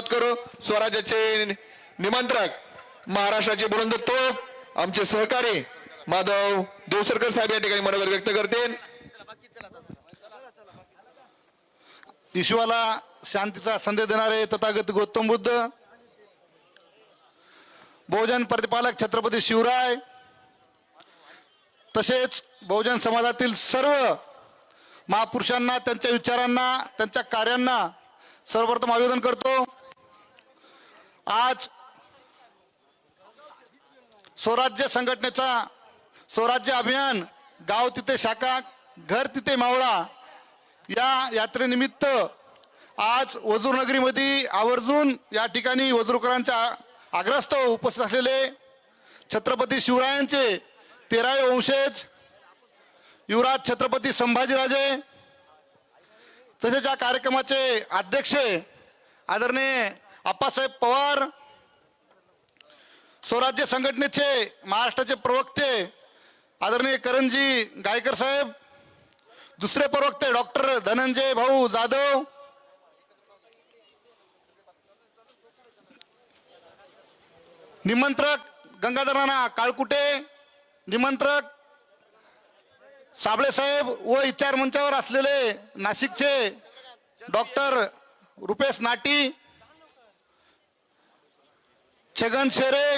सुरुवात करू स्वराज्याचे निमंत्रक महाराष्ट्राचे बुलंद आमचे सहकारी माधव देवसरकर साहेब या ठिकाणी मनोगत व्यक्त करतील. विश्वाला शांतीचा संदेश देणारे तथागत गौतम बुद्ध बहुजन प्रतिपालक छत्रपती शिवराय तसेच बहुजन समाजातील सर्व महापुरुषांना त्यांच्या विचारांना त्यांच्या कार्यांना सर्वप्रथम अभिवादन करतो. आज स्वराज्य संघटनेचा स्वराज्य अभियान गाव तिथे शाखा घर तिथे मावळा या यात्रेनिमित्त आज वजूर नगरीमध्ये आवर्जून या ठिकाणी वजूरकरांच्या आग्रस्तव उपस्थित असलेले छत्रपती शिवरायांचे तेरावे वंशज युवराज छत्रपती संभाजीराजे तसेच या कार्यक्रमाचे अध्यक्ष आदरणीय आप्पासाहेब पवार स्वराज्य संघटनेचे महाराष्ट्राचे प्रवक्ते आदरणीय करंजी गायकर साहेब दुसरे प्रवक्ते डॉक्टर धनंजय भाऊ जाधव निमंत्रक गंगाधराना काळकुटे निमंत्रक साबळे साहेब व इचार मंचावर असलेले नाशिकचे डॉक्टर रुपेश नाटी छगन शेरे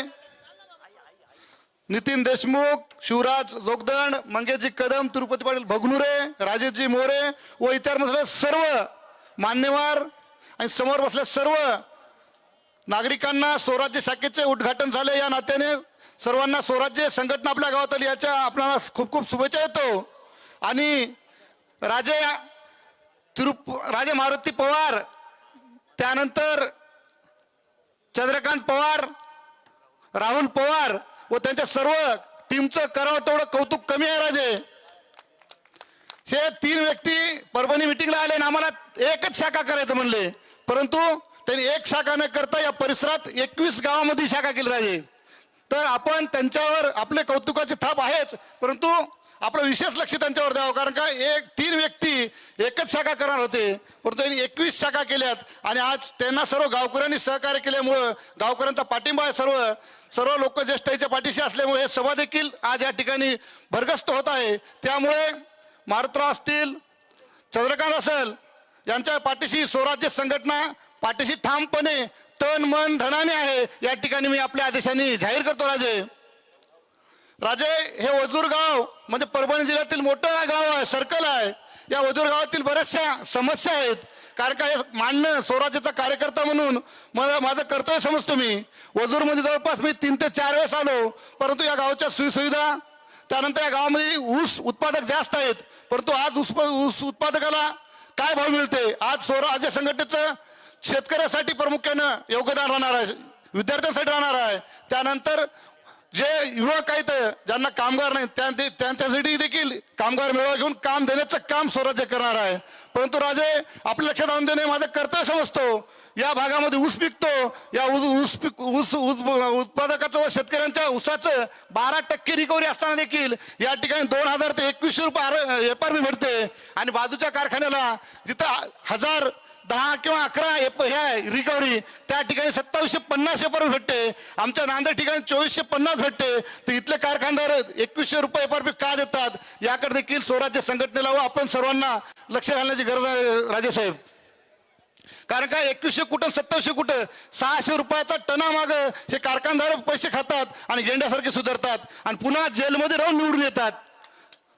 नितीन देशमुख शिवराज जोगदंड मंगेशजी कदम तिरुपती पाटील भगनुरे राजेशजी मोरे व इतर मसले सर्व मान्यवर आणि समोर बसले सर्व नागरिकांना स्वराज्य शाखेचे उद्घाटन झाले. या नात्याने सर्वांना स्वराज्य संघटना आपल्या गावात आली याच्या आपल्याला खूप खूप शुभेच्छा येतो आणि राजे तिरुप राजे मारुती पवार त्यानंतर चंद्रकांत पवार राहुल पवार व त्यांच्या सर्व टीमचं करावं तेवढं कौतुक कमी आहे राजे. हे तीन व्यक्ती परभणी मिटिंगला आले आणि आम्हाला एकच शाखा करायचं म्हणले. परंतु त्यांनी एक शाखा न करता या परिसरात एकवीस गावामध्ये शाखा केली राजे. तर आपण त्यांच्यावर आपले कौतुकाची थाप आहेच परंतु आपलं विशेष लक्ष त्यांच्यावर द्यावं. कारण का एक तीन व्यक्ती एकच शाखा करणार होते. परंतु त्यांनी एकवीस शाखा केल्यात. आणि आज त्यांना सर्व गावकऱ्यांनी सहकार्य केल्यामुळं गावकऱ्यांचा पाठिंबा आहे सर्व सर्व लोक ज्येष्ठाईच्या पाठीशी असल्यामुळे हे सभा देखील आज या ठिकाणी भरगस्त होत आहे. त्यामुळे मारुतराव असतील चंद्रकांत असेल यांच्या पाठीशी स्वराज्य संघटना पाठीशी ठामपणे तन मन धनाने आहे. या ठिकाणी मी आपल्या आदेशाने जाहीर करतो राजे. राजे हे वजूर गाव म्हणजे परभणी जिल्ह्यातील मोठं गाव आहे सर्कल आहे. या वजूर गावातील बऱ्याचशा समस्या आहेत. कारण का हे मांडणं स्वराज्याचा कार्यकर्ता म्हणून मला माझं कर्तव्य समजतो मी. वजूरमध्ये जवळपास मी तीन ते चार वेळेस आलो. परंतु या गावाच्या सोयीसुविधा त्यानंतर या गावामध्ये ऊस उत्पादक जास्त आहेत. परंतु आज ऊस ऊस उत्पादकाला काय भाव मिळते? आज स्वराज्य संघटनेचं शेतकऱ्यासाठी प्रामुख्यानं योगदान राहणार आहे. विद्यार्थ्यांसाठी राहणार आहे. त्यानंतर जे युवक आहेत ज्यांना कामगार नाही त्या- ते- त्यांच्यासाठी देखील कामगार मेळावा घेऊन काम देण्याचं काम स्वराज्य करणार आहे. परंतु राजे आपल्या लक्षात आणून देणे माझं कर्तव्य समजतो. या भागामध्ये ऊस पिकतो. या ऊस ऊस पिक- ऊस ऊस उत्पादकाचं व शेतकऱ्यांच्या ऊसाचं बारा टक्के रिकव्हरी असताना देखील या ठिकाणी दोन हजार ते एकवीसशे रुपये एफ आर पी भेटते. आणि बाजूच्या कारखान्याला जिथं हजार दहा किंवा अकरा एप हे रिकव्हरी त्या ठिकाणी सत्तावीसशे पन्नास एपर भेटते. आमच्या नांदेड ठिकाणी चोवीसशे पन्नास भेटते. तर इथले कारखानदार एकवीसशे रुपये एफ का देतात? याकडे देखील स्वराज्य संघटनेला व आपण सर्वांना लक्ष घालण्याची गरज आहे राजेसाहेब कारण काय एकवीसशे कुठं सत्तावीसशे कुठं? सहाशे रुपयाचा टना माग हे कारखानदार पैसे खातात आणि गेंड्यासारखे सुधारतात आणि पुन्हा जेलमध्ये राहून निवडून येतात.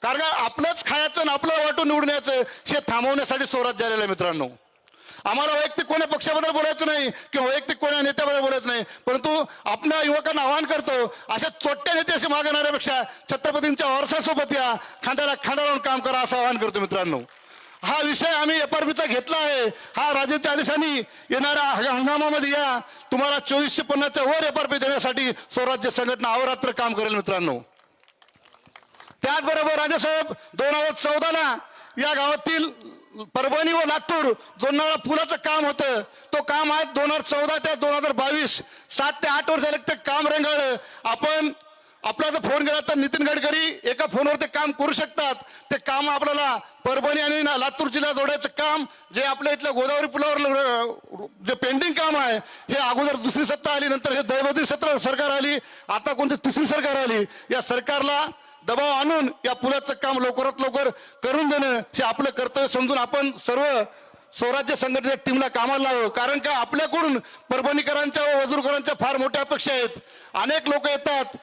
कारण का आपलंच खायचं आणि आपलं वाटून निवडून हे थांबवण्यासाठी स्वराज्य आलेलं आहे मित्रांनो. आम्हाला वैयक्तिक कोण्या पक्षाबद्दल बोलायचं नाही किंवा वैयक्तिक कोण्या नेत्याबद्दल बोलायचं नाही. परंतु आपल्या युवकांना आवाहन करतो अशा चोट्या नेत्याशी असे मागणाऱ्यापेक्षा छत्रपतींच्या वारसासोबत या खांद्याला खांदा लावून काम करा असं आवाहन करतो मित्रांनो. हा विषय आम्ही एफआरपीचा घेतला आहे. हा राजेच्या आदेशाने येणाऱ्या हंगामामध्ये या. तुम्हाला चोवीसशे पन्नासच्या वर एफआरपी देण्यासाठी स्वराज्य संघटना अवरात्र काम करेल मित्रांनो. त्याचबरोबर राजेसाहेब दोन हजार चौदाला या गावातील परभणी व लातूर जोडणारा पुलाचं काम होतं तो काम आज दोन हजार चौदा ते दोन हजार बावीस. सात ते आठ वर्ष झाले ते काम रंगाळलं. आपण आपला जर फोन केला तर नितीन गडकरी एका फोनवर ते काम करू शकतात. ते काम आपल्याला परभणी आणि ना लातूर जिल्हा जोडायचं काम जे आपल्या इथल्या गोदावरी पुलावर जे पेंडिंग काम आहे हे अगोदर दुसरी सत्ता आली नंतर हे दैवती सत्र सरकार आली आता कोणती तिसरी सरकार आली या सरकारला दबाव आणून या पुलाचं काम लवकरात लवकर करून देणं हे आपलं कर्तव्य समजून आपण सर्व स्वराज्य संघटनेच्या टीमला कामाला लावं. कारण का आपल्याकडून परभणीकरांच्या व वजूरकरांच्या फार मोठ्या अपेक्षा आहेत. अनेक लोक येतात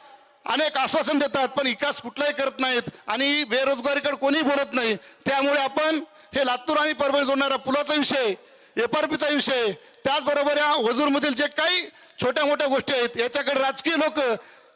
अनेक आश्वासन देतात पण विकास कुठलाही करत नाहीत आणि बेरोजगारीकडे कोणी बोलत नाही. त्यामुळे आपण हे लातूर आणि परभणी जोडणारा पुलाचा विषय एफआरपीचा विषय त्याचबरोबर या वजूरमधील जे काही छोट्या मोठ्या गोष्टी आहेत याच्याकडे राजकीय लोक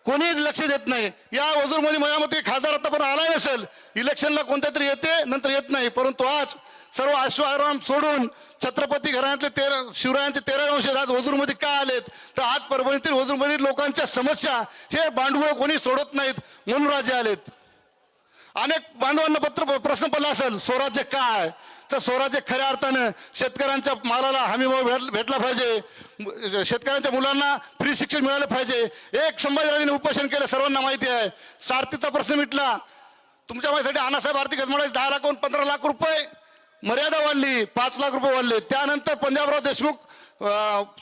कोणी लक्ष देत नाही. या वजूरमध्ये माझ्या मते खासदार आतापर्यंत आला नसेल इलेक्शनला कोणत्या तरी येते नंतर येत नाही. परंतु आज सर्व आश्वाराम सोडून छत्रपती घराण्यातले तेरा शिवरायांचे तेरा अंश आज वजूरमध्ये का आलेत? तर आज परभणीतील वजूरमधील लोकांच्या समस्या हे बांडगुळ कोणी सोडत नाहीत म्हणून राजे आलेत. अनेक बांधवांना पत्र प्रश्न पडला असेल स्वराज्य काय? तर स्वराज्य खऱ्या अर्थानं शेतकऱ्यांच्या मालाला हमीभाव भेट- भेटला पाहिजे. शेतकऱ्यांच्या मुलांना फ्री शिक्षण मिळालं पाहिजे. एक संभाजीराजेने उपोषण केलं सर्वांना माहिती आहे. सारथीचा प्रश्न मिटला. तुमच्या माहितीसाठी अण्णासाहेब आर्थिक म्हणाले दहा लाखहून पंधरा लाख रुपये मर्यादा वाढली पाच लाख रुपये वाढले. त्यानंतर पंजाबराव देशमुख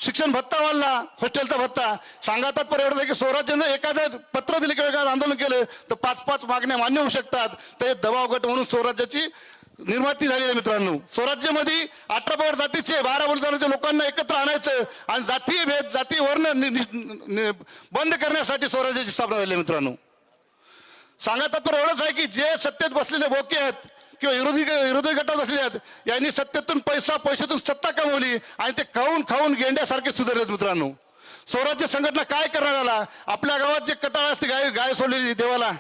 शिक्षण भत्ता वाढला हॉस्टेलचा भत्ता. सांगतात पर एवढं की स्वराज्यानं एखादं पत्र दिलं किंवा एखादं आंदोलन केलं तर पाच पाच मागण्या मान्य होऊ शकतात. तर हे दबाव गट म्हणून स्वराज्याची निर्माती झालेली आहे मित्रांनो. स्वराज्यामध्ये अठरा पवार जातीचे बारा बोलतानाच्या लोकांना एकत्र आणायचं आणि जातीय भेद जाती वर्ण नि- बंद करण्यासाठी स्वराज्याची स्थापना झाली आहे मित्रांनो. सांगा तात्पर्य एवढंच आहे की जे सत्तेत बसलेले बोके आहेत किंवा विरोधी विरोधी गटात बसले आहेत यांनी सत्तेतून पैसा पैशातून सत्ता कमवली आणि ते खाऊन खाऊन गेंड्यासारखे सुधारलेत मित्रांनो. स्वराज्य संघटना काय करणार आला? आपल्या गावात जे कटाळ असते गाय गाय सोडलेली देवाला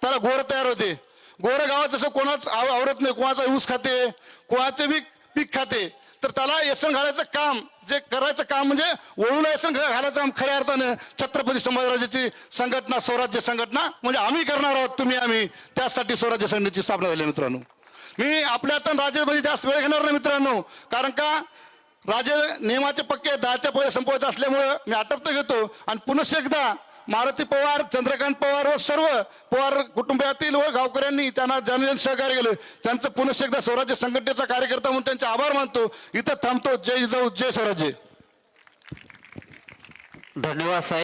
त्याला घोर तयार होते. गोरेगावात जसं कोणाच आव- आवरत नाही कोणाचा ऊस खाते कोणाचे बी पीक खाते तर त्याला येसन घालायचं काम जे करायचं काम म्हणजे वळूला येसन घालायचं काम खऱ्या अर्थानं. छत्रपती संभाजीराजाची संघटना स्वराज्य संघटना म्हणजे आम्ही करणार आहोत तुम्ही आम्ही. त्यासाठी स्वराज्य संघटनेची स्थापना झाली मित्रांनो. मी आपल्या आता राज्यामध्ये म्हणजे जास्त वेळ घेणार नाही मित्रांनो. कारण का? राजे नियमाचे पक्के दहाच्या पहिले संपवायचे असल्यामुळं मी आटपतं घेतो. आणि पुनश्च एकदा मारुती पवार चंद्रकांत पवार व सर्व पवार कुटुंबातील व गावकऱ्यांनी त्यांना जनजन सहकार्य केलं. त्यांचं पुनश्च एकदा स्वराज्य संघटनेचा कार्यकर्ता म्हणून त्यांचे आभार मानतो. इथं थांबतो. जय जाऊ जय स्वराज्य. धन्यवाद साहेब.